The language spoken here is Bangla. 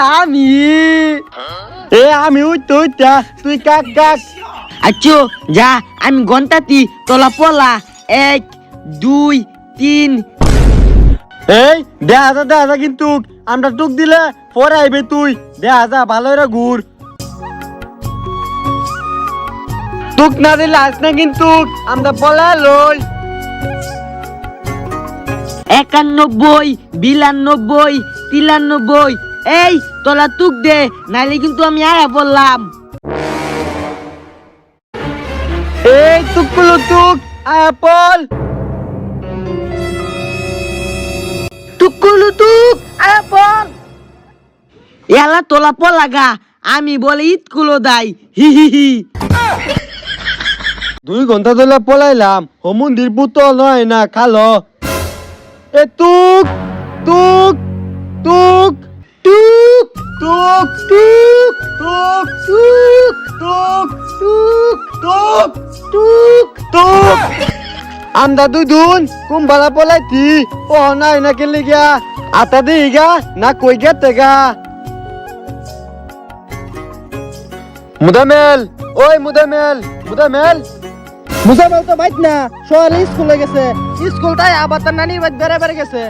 আমি। এ আমি উঠতে উঠতে তুই কাক কাক। আচ্ছো যা আমি ঘন্টাতি তোলা পলা। এক দুই তিন। এই দেখা যা দেখা যা কিন্তু। আমরা টুক দিলে পরে আইবে তুই। দেখা যা ভালো রে ঘুর। টুক না দিলে আস না কিন্তু আমরা বলা লই। একানব্বই বিরানব্বই তিরানব্বই এই, তোলা তুক দে, নাইলে কিন্তু আমি আয়া বললাম। এই কুলো টুক আপল টুকুলু তুক আয়া বল এলা তোলা পলাগা আমি বলে ঈদ কুলো দাই, হি হি হি। দুই ঘণ্টা ধরে পলাইলাম, ও মন্দির পুতল নয় না, খালো। এ তুক তুক তুক তুক টুক তুক টুক তুক টুক তুক টুক তুক আমরা দুই দুন কুম্বালা পলাইতি ও নাই না কেলে গিয়া আতা দিই গা না কই গেতে গা মুদামেল ওই মুদামেল মুদামেল মুসাফেল তো বাইত না সোয়ালি স্কুলে গেছে স্কুলটাই আবার তার নানির বাড়ি বেড়ে বেড়ে গেছে